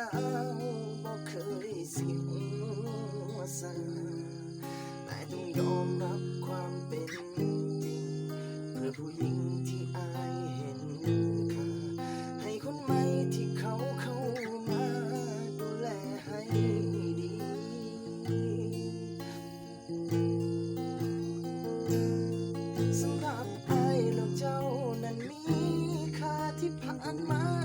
ยังบ่เคยสิ้นสันแต่ต้องยอมรับความเป็นจริง เพื่อผู้หญิงที่อายเห็นค่าให้คนใหม่ที่เขาเข้ามาดูแลให้ดี สำหรับไอายแล้วเจ้านั้นมีค่าที่ผ่านมา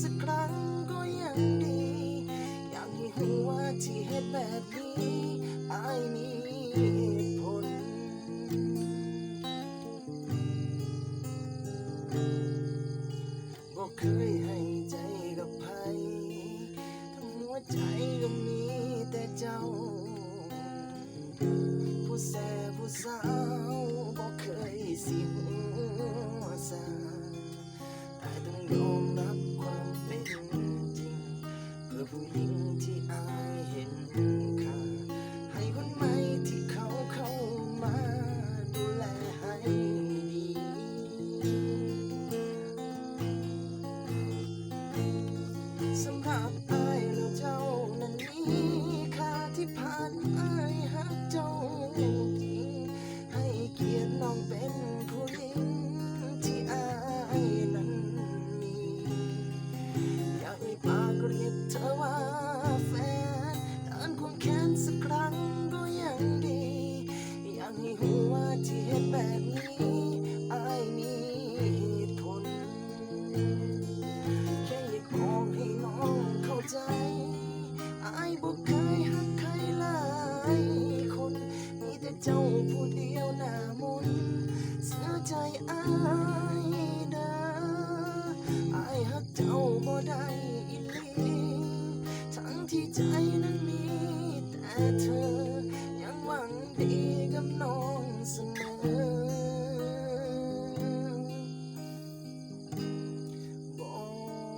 สักครั้งก็ยังดี อยากให้หัวที่เฮ็ดแบบนี้อายมีผลบเคยให้ใจกับไผทั้งหัวใจก็มีแต่เจ้า ผู้แสผู้สาว ใจอายนะอายหักเจ้าบ่ได้อีลีทั้งที่ใจนั้นมีแต่เธอ ยังหวังดีกับน้องเสมอบอ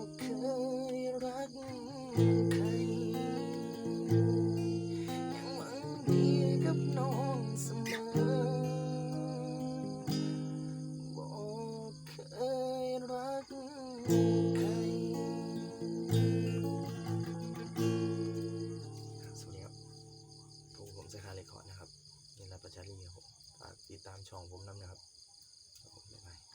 กเคยรัก ชาลีครับฝากติดตามช่องผมน้ำนะครับบ๊ายบาย